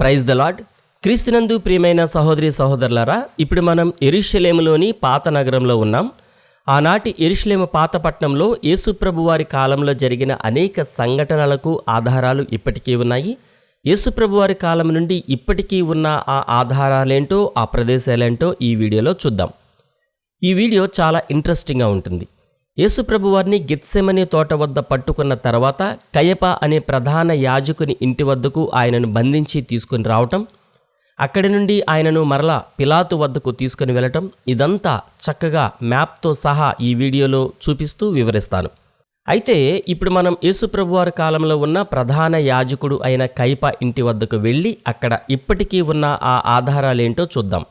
Praise the lord క్రీస్తునందు ప్రియమైన సహోదరి సహోదరులారా ఇప్పుడు మనం ఎరుషలేములోని పాత నగరంలో ఉన్నాం. ఆనాటి ఎరుషలేము పాత పట్టణంలో యేసుప్రభు వారి కాలంలో జరిగిన అనేక సంఘటనలకు ఆధారాలు ఇప్పటికీ ఉన్నాయి. యేసుప్రభు వారి కాలం నుండి ఇప్పటికీ ఉన్న ఆ ఆధారాలేంటో ఆ ప్రదేశాలేంటో ఈ వీడియోలో చూద్దాం. ఈ వీడియో చాలా ఇంట్రెస్టింగ్గా ఉంటుంది. యేసుప్రభువారిని గిత్సెమనే తోట వద్ద పట్టుకున్న తర్వాత కయప అనే ప్రధాన యాజకుని ఇంటి వద్దకు ఆయనను బంధించి తీసుకుని రావటం అక్కడి నుండి ఆయనను మరలా పిలాతు వద్దకు తీసుకుని వెళ్ళటం ఇదంతా చక్కగా మ్యాప్తో సహా ఈ వీడియోలో చూపిస్తూ వివరిస్తాను. అయితే ఇప్పుడు మనం యేసుప్రభువారి కాలంలో ఉన్న ప్రధాన యాజకుడు అయిన కైప ఇంటి వద్దకు వెళ్ళి అక్కడ ఇప్పటికీ ఉన్న ఆ ఆధారాలేంటో చూద్దాం.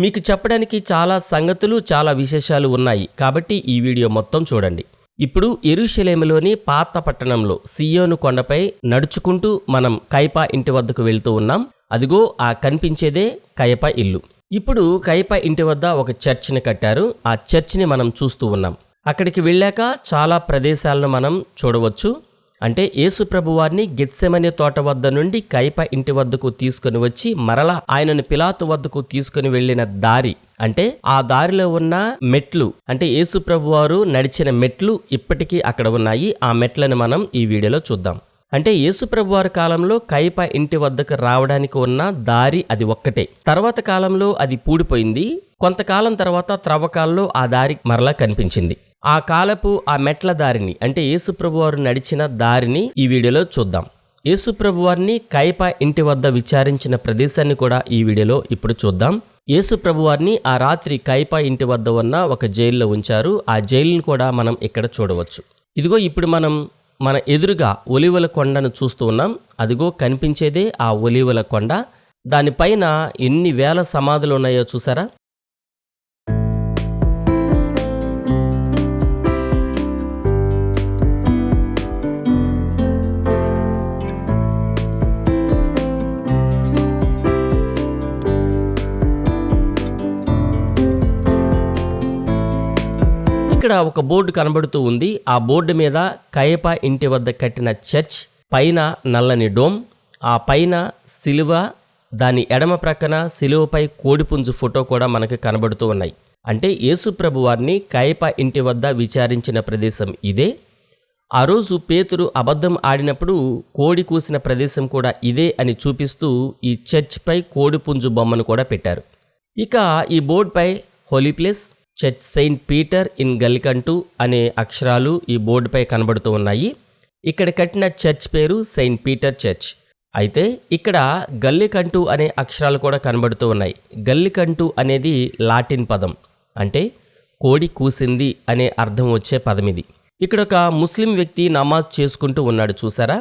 మీకు చెప్పడానికి చాలా సంగతులు చాలా విశేషాలు ఉన్నాయి. కాబట్టి ఈ వీడియో మొత్తం చూడండి. ఇప్పుడు ఎరుషలేములోని పాత పట్టణంలో సియోను కొండపై నడుచుకుంటూ మనం కైపా ఇంటి వద్దకు వెళ్తూ ఉన్నాం. అదిగో ఆ కనిపించేదే కయప ఇల్లు. ఇప్పుడు కయప ఇంటి వద్ద ఒక చర్చిని కట్టారు. ఆ చర్చిని మనం చూస్తూ ఉన్నాం. అక్కడికి వెళ్ళాక చాలా ప్రదేశాలను మనం చూడవచ్చు. అంటే యేసుప్రభువారిని గెత్సెమనే తోట వద్ద నుండి కైప ఇంటి వద్దకు తీసుకుని వచ్చి మరలా ఆయనను పిలాతు వద్దకు తీసుకుని వెళ్ళిన దారి. అంటే ఆ దారిలో ఉన్న మెట్లు అంటే యేసుప్రభు వారు నడిచిన మెట్లు ఇప్పటికీ అక్కడ ఉన్నాయి. ఆ మెట్లను మనం ఈ వీడియోలో చూద్దాం. అంటే యేసుప్రభు వారి కాలంలో కైప ఇంటి వద్దకు రావడానికి ఉన్న దారి అది ఒక్కటే. తర్వాత కాలంలో అది పూడిపోయింది. కొంతకాలం తర్వాత త్రవ్వకాల్లో ఆ దారి మరలా కనిపించింది. ఆ కాలపు ఆ మెట్ల దారిని అంటే యేసుప్రభు వారు నడిచిన దారిని ఈ వీడియోలో చూద్దాం. యేసుప్రభు వారిని కైప ఇంటి వద్ద విచారించిన ప్రదేశాన్ని కూడా ఈ వీడియోలో ఇప్పుడు చూద్దాం. యేసుప్రభు వారిని ఆ రాత్రి కైప ఇంటి వద్ద ఉన్న ఒక జైల్లో ఉంచారు. ఆ జైలును కూడా మనం ఇక్కడ చూడవచ్చు. ఇదిగో ఇప్పుడు మనం మన ఎదురుగా ఒలివల కొండను చూస్తూ ఉన్నాం. అదిగో కనిపించేదే ఆ ఒలివల కొండ. దానిపైన ఎన్ని వేల సమాధులు ఉన్నాయో చూసారా? ఇక్కడ ఒక బోర్డు కనబడుతూ ఉంది. ఆ బోర్డు మీద కయప ఇంటి వద్ద కట్టిన చర్చ్ పైన నల్లని డోమ్ ఆ పైన సిలువ దాని ఎడమ ప్రక్కన సిలువపై కోడిపుంజు ఫోటో కూడా మనకు కనబడుతూ ఉన్నాయి. అంటే యేసుప్రభు వారిని కయప ఇంటి వద్ద విచారించిన ప్రదేశం ఇదే. ఆ రోజు పేతురు అబద్ధం ఆడినప్పుడు కోడి కూసిన ప్రదేశం కూడా ఇదే అని చూపిస్తూ ఈ చర్చ్పై కోడిపుంజు బొమ్మను కూడా పెట్టారు. ఇక ఈ బోర్డుపై holy place church saint Peter in గల్కంటు అనే అక్షరాలు ఈ బోర్డుపై కనబడుతూ ఉన్నాయి. ఇక్కడ కట్టిన చర్చ్ పేరు సెయింట్ పీటర్ చర్చ్. అయితే ఇక్కడ గల్లికంటు అనే అక్షరాలు కూడా కనబడుతూ ఉన్నాయి. గల్లికంటు అనేది లాటిన్ పదం. అంటే కోడి కూసింది అనే అర్థం వచ్చే పదం ఇది ఇక్కడ ఒక ముస్లిం వ్యక్తి నమాజ్ చేసుకుంటూ ఉన్నాడు చూసారా?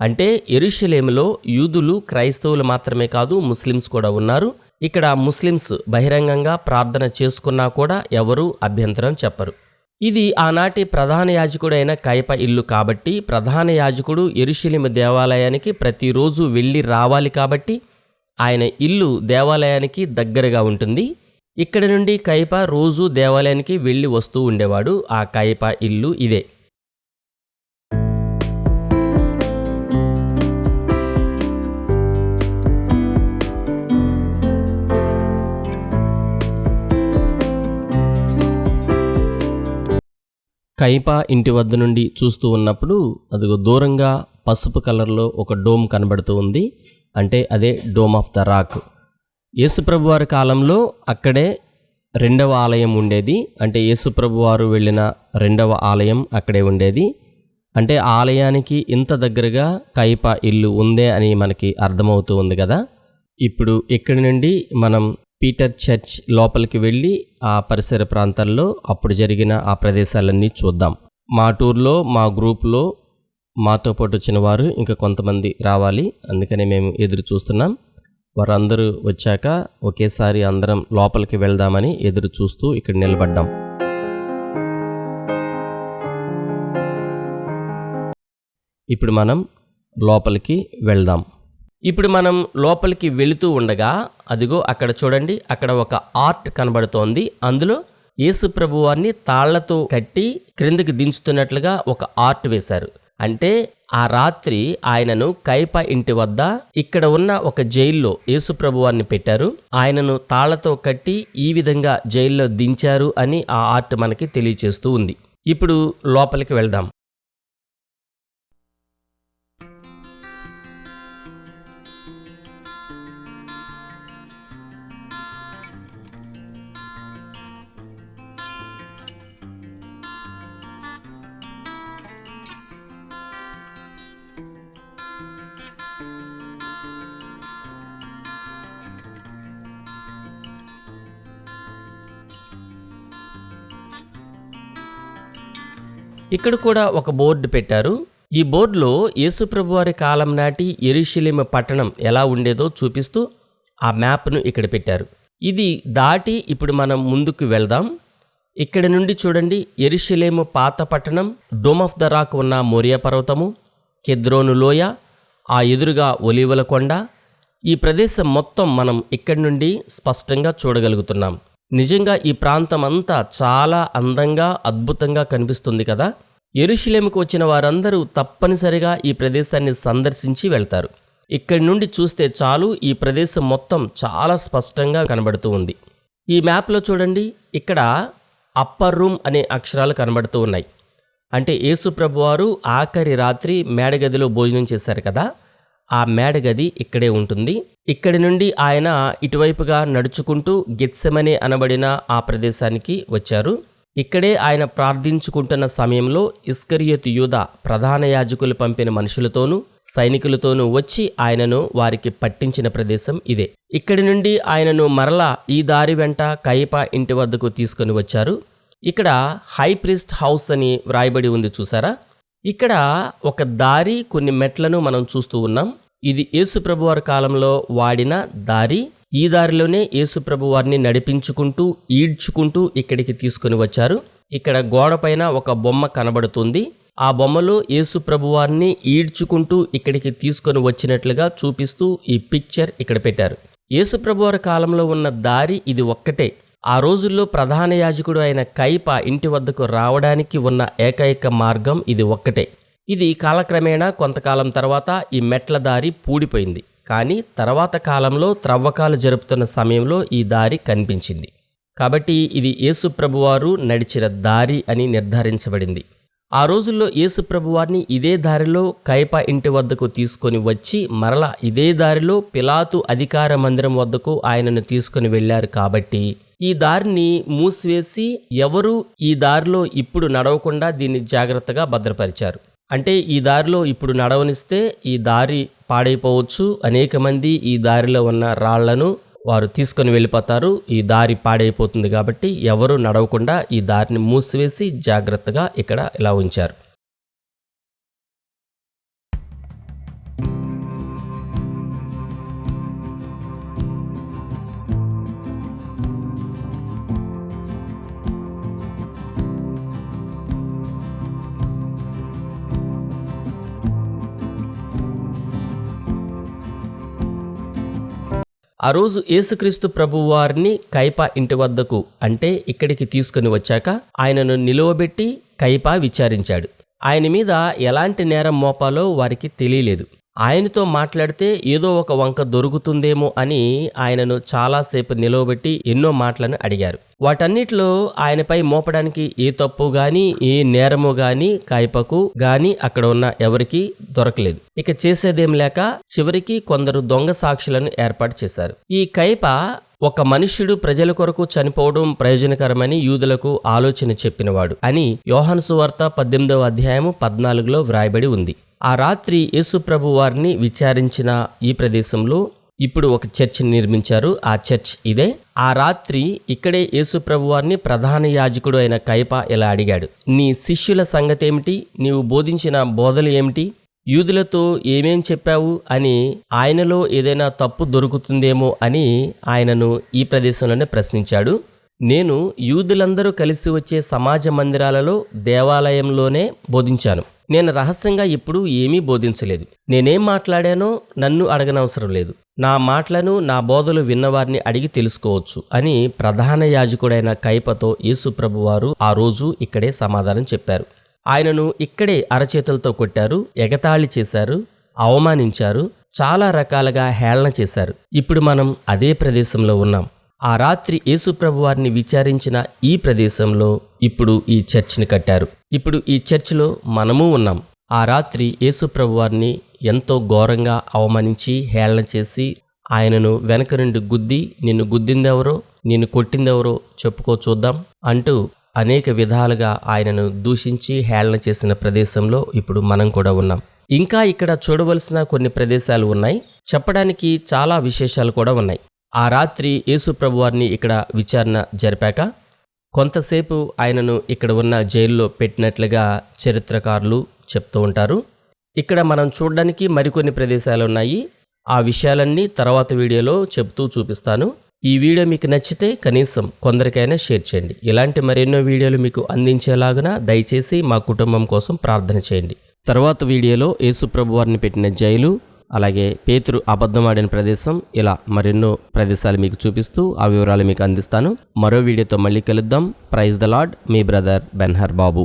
అంటే ఎరుషలేములో యూదులు క్రైస్తవులు మాత్రమే కాదు ముస్లిమ్స్ కూడా ఉన్నారు. ఇక్కడ ముస్లిమ్స్ బహిరంగంగా ప్రార్థన చేసుకున్నా కూడా ఎవరూ అభ్యంతరం చెప్పరు. ఇది ఆనాటి ప్రధాన యాజకుడైన కైప ఇల్లు కాబట్టి ప్రధాన యాజకుడు ఎరుషలేము దేవాలయానికి ప్రతిరోజు వెళ్ళి రావాలి కాబట్టి ఆయన ఇల్లు దేవాలయానికి దగ్గరగా ఉంటుంది. ఇక్కడి నుండి కైప రోజు దేవాలయానికి వెళ్ళి వస్తూ ఉండేవాడు. ఆ కైప ఇల్లు ఇదే. కైప ఇంటి వద్ద నుండి చూస్తూ ఉన్నప్పుడు అదిగో దూరంగా పసుపు కలర్లో ఒక డోమ్ కనబడుతూ ఉంది. అంటే అదే డోమ్ ఆఫ్ ద రాక్. యేసుప్రభు వారి కాలంలో అక్కడే రెండవ ఆలయం ఉండేది. అంటే యేసుప్రభు వారు వెళ్ళిన రెండవ ఆలయం అక్కడే ఉండేది. అంటే ఆలయానికి ఇంత దగ్గరగా కైప ఇల్లు ఉందే అని మనకి అర్థమవుతూ ఉంది కదా. ఇప్పుడు ఇక్కడి నుండి మనం పీటర్ చర్చ్ లోపలికి వెళ్ళి ఆ పరిసర ప్రాంతాల్లో అప్పుడు జరిగిన ఆ ప్రదేశాలన్నీ చూద్దాం. మా టూర్లో మా గ్రూప్లో మాతో పాటు వచ్చిన వారు ఇంకా కొంతమంది రావాలి. అందుకనే మేము ఎదురు చూస్తున్నాం. వారందరూ వచ్చాక ఒకేసారి అందరం లోపలికి వెళ్దామని ఎదురు చూస్తూ ఇక్కడ నిలబడ్డాం. ఇప్పుడు మనం లోపలికి వెళ్దాం. ఇప్పుడు మనం లోపలికి వెళుతూ ఉండగా అదిగో అక్కడ చూడండి అక్కడ ఒక ఆర్ట్ కనబడుతోంది. అందులో యేసు ప్రభువాన్ని తాళ్ళతో కట్టి క్రిందకి దించుతున్నట్లుగా ఒక ఆర్ట్ వేశారు. అంటే ఆ రాత్రి ఆయనను కైప ఇంటి వద్ద ఇక్కడ ఉన్న ఒక జైల్లో యేసుప్రభువాన్ని పెట్టారు. ఆయనను తాళ్ళతో కట్టి ఈ విధంగా జైల్లో దించారు అని ఆ ఆర్ట్ మనకి తెలియచేస్తూ ఉంది. ఇప్పుడు లోపలికి వెళ్దాం. ఇక్కడ కూడా ఒక బోర్డు పెట్టారు. ఈ బోర్డులో యేసుప్రభు వారి కాలం నాటి ఎరుషలేమ పట్టణం ఎలా ఉండేదో చూపిస్తూ ఆ మ్యాప్ను ఇక్కడ పెట్టారు. ఇది దాటి ఇప్పుడు మనం ముందుకు వెళ్దాం. ఇక్కడ నుండి చూడండి ఎరుషలేము పాత పట్టణం డోమ్ ఆఫ్ ద రాక్ ఉన్న మోరియా పర్వతము కెద్రోను లోయ ఆ ఎదురుగా ఒలీవల కొండ. ఈ ప్రదేశం మొత్తం మనం ఇక్కడి నుండి స్పష్టంగా చూడగలుగుతున్నాం. నిజంగా ఈ ప్రాంతం అంతా చాలా అందంగా అద్భుతంగా కనిపిస్తుంది కదా? ఎరుషులేముకు వచ్చిన వారందరూ తప్పనిసరిగా ఈ ప్రదేశాన్ని సందర్శించి వెళ్తారు. ఇక్కడి నుండి చూస్తే చాలు ఈ ప్రదేశం మొత్తం చాలా స్పష్టంగా కనబడుతూ ఉంది. ఈ మ్యాప్లో చూడండి ఇక్కడ అప్పర్ రూమ్ అనే అక్షరాలు కనబడుతూ ఉన్నాయి. అంటే యేసుప్రభు వారు ఆఖరి రాత్రి మేడగదిలో భోజనం చేశారు కదా? ఆ మేడగది ఇక్కడే ఉంటుంది. ఇక్కడి నుండి ఆయన ఇటువైపుగా నడుచుకుంటూ గెత్సెమనే అనబడిన ఆ ప్రదేశానికి వచ్చారు. ఇక్కడే ఆయన ప్రార్థించుకుంటున్న సమయంలో ఇస్కరియోతు యూద ప్రధాన యాజకులు పంపిన మనుషులతోనూ సైనికులతోనూ వచ్చి ఆయనను వారికి పట్టించిన ప్రదేశం ఇదే. ఇక్కడి నుండి ఆయనను మరలా ఈ దారి వెంట కైప ఇంటి వద్దకు తీసుకొని వచ్చారు. ఇక్కడ హై ప్రిస్ట్ హౌస్ అని వ్రాయబడి ఉంది చూసారా? ఇక్కడ ఒక దారి కొన్ని మెట్లను మనం చూస్తూ ఉన్నాం. ఇది యేసుప్రభు వారి కాలంలో వాడిన దారి. ఈ దారిలోనే యేసుప్రభు వారిని నడిపించుకుంటూ ఈడ్చుకుంటూ ఇక్కడికి తీసుకొని వచ్చారు. ఇక్కడ గోడపైన ఒక బొమ్మ కనబడుతుంది. ఆ బొమ్మలో యేసుప్రభు వారిని ఈడ్చుకుంటూ ఇక్కడికి తీసుకొని వచ్చినట్లుగా చూపిస్తూ ఈ పిక్చర్ ఇక్కడ పెట్టారు. యేసుప్రభు వారి కాలంలో ఉన్న దారి ఇది ఒక్కటే. ఆ రోజుల్లో ప్రధాన యాజకుడు అయిన కైప ఇంటి వద్దకు రావడానికి ఉన్న ఏకైక మార్గం ఇది ఒక్కటే. ఇది కాలక్రమేణా కొంతకాలం తర్వాత ఈ మెట్ల దారి పూడిపోయింది. కానీ తర్వాత కాలంలో త్రవ్వకాలు జరుపుతున్న సమయంలో ఈ దారి కనిపించింది. కాబట్టి ఇది యేసుప్రభువారు నడిచిన దారి అని నిర్ధారించబడింది. ఆ రోజుల్లో యేసుప్రభువారిని ఇదే దారిలో కైప ఇంటి వద్దకు తీసుకొని వచ్చి మరలా ఇదే దారిలో పిలాతు అధికార మందిరం వద్దకు ఆయనను తీసుకొని వెళ్ళారు కాబట్టి ఈ దారిని మూసివేసి ఎవరు ఈ దారిలో ఇప్పుడు నడవకుండా దీన్ని జాగ్రత్తగా భద్రపరిచారు. అంటే ఈ దారిలో ఇప్పుడు నడవనిస్తే ఈ దారి పాడైపోవచ్చు. అనేక మంది ఈ దారిలో ఉన్న రాళ్ళను వారు తీసుకొని వెళ్ళిపోతారు. ఈ దారి పాడైపోతుంది కాబట్టి ఎవరు నడవకుండా ఈ దారిని మూసివేసి జాగ్రత్తగా ఇక్కడ ఇలా ఉంచారు. ఆ రోజు యేసుక్రీస్తు ప్రభువారిని కైప ఇంటి వద్దకు అంటే ఇక్కడికి తీసుకుని వచ్చాక ఆయనను నిలువబెట్టి కైప విచారించాడు. ఆయన మీద ఎలాంటి నేరం మోపాలో వారికి తెలియలేదు. ఆయనతో మాట్లాడితే ఏదో ఒక వంక దొరుకుతుందేమో అని ఆయనను చాలాసేపు నిలవబెట్టి ఎన్నో మాటలను అడిగారు. వాటన్నిటిలో ఆయనపై మోపడానికి ఏ తప్పు గాని ఏ నేరము గాని కాయపకు గాని అక్కడ ఉన్న ఎవరికి దొరకలేదు. ఇక చేసేదేం లేక చివరికి కొందరు దొంగ సాక్షులను ఏర్పాటు చేశారు. ఈ కైప ఒక మనుష్యుడు ప్రజల కొరకు చనిపోవడం ప్రయోజనకరమని యూదులకు ఆలోచన చెప్పినవాడు అని యోహాను సువార్త పద్దెనిమిదవ అధ్యాయము పద్నాలుగులో వ్రాయబడి ఉంది. ఆ రాత్రి యేసుప్రభు వారిని విచారించిన ఈ ప్రదేశంలో ఇప్పుడు ఒక చర్చ్ నిర్మించారు. ఆ చర్చ్ ఇదే. ఆ రాత్రి ఇక్కడే యేసుప్రభు వారిని ప్రధాన యాజకుడు అయిన కైప ఇలా అడిగాడు. నీ శిష్యుల సంగతేమిటి? నీవు బోధించిన బోధలు ఏమిటి? యూదులతో ఏమేం చెప్పావు? అని ఆయనలో ఏదైనా తప్పు దొరుకుతుందేమో అని ఆయనను ఈ ప్రదేశంలోనే ప్రశ్నించాడు. నేను యూదులందరూ కలిసి వచ్చే సమాజ మందిరాలలో దేవాలయంలోనే బోధించాను. నేను రహస్యంగా ఇప్పుడు ఏమీ బోధించలేదు. నేనేం మాట్లాడానో నన్ను అడగనవసరం లేదు. నా మాటలను నా బోధలు విన్నవారిని అడిగి తెలుసుకోవచ్చు అని ప్రధాన యాజకుడైన కైపతో యేసుప్రభు వారు ఆ రోజు ఇక్కడే సమాధానం చెప్పారు. ఆయనను ఇక్కడే అరచేతులతో కొట్టారు ఎగతాళి చేశారు అవమానించారు చాలా రకాలుగా హేళన చేశారు. ఇప్పుడు మనం అదే ప్రదేశంలో ఉన్నాం. ఆ రాత్రి యేసుప్రభు వారిని విచారించిన ఈ ప్రదేశంలో ఇప్పుడు ఈ చర్చిని కట్టారు. ఇప్పుడు ఈ చర్చిలో మనము ఉన్నాం. ఆ రాత్రి యేసుప్రభు వారిని ఎంతో ఘోరంగా అవమానించి హేళన చేసి ఆయనను వెనక నుండి గుద్ది నిన్ను గుద్దిందెవరో నిన్ను కొట్టిందెవరో చెప్పుకో చూద్దాం అంటూ అనేక విధాలుగా ఆయనను దూషించి హేళన చేసిన ప్రదేశంలో ఇప్పుడు మనం కూడా ఉన్నాం. ఇంకా ఇక్కడ చూడవలసిన కొన్ని ప్రదేశాలు ఉన్నాయి. చెప్పడానికి చాలా విశేషాలు కూడా ఉన్నాయి. ఆ రాత్రి యేసుప్రభు వారిని ఇక్కడ విచారణ జరిపాక కొంతసేపు ఆయనను ఇక్కడ ఉన్న జైల్లో పెట్టినట్లుగా చరిత్రకారులు చెప్తూ ఉంటారు. ఇక్కడ మనం చూడడానికి మరికొన్ని ప్రదేశాలు ఉన్నాయి ఆ విషయాలన్నీ తర్వాత వీడియోలో చెప్తూ చూపిస్తాను. ఈ వీడియో మీకు నచ్చితే కనీసం కొందరికైనా షేర్ చేయండి. ఇలాంటి మరెన్నో వీడియోలు మీకు అందించేలాగున దయచేసి మా కుటుంబం కోసం ప్రార్థన చేయండి. తర్వాత వీడియోలో యేసుప్రభు వారిని పెట్టిన జైలు అలాగే పేతురు అబద్ధమాడిన ప్రదేశం ఇలా మరెన్నో ప్రదేశాలు మీకు చూపిస్తూ ఆ వివరాలు మీకు అందిస్తాను. మరో వీడియోతో మళ్ళీ కలుద్దాం. ప్రైజ్ ద లాడ్ మీ బ్రదర్ బెన్హర్ బాబు.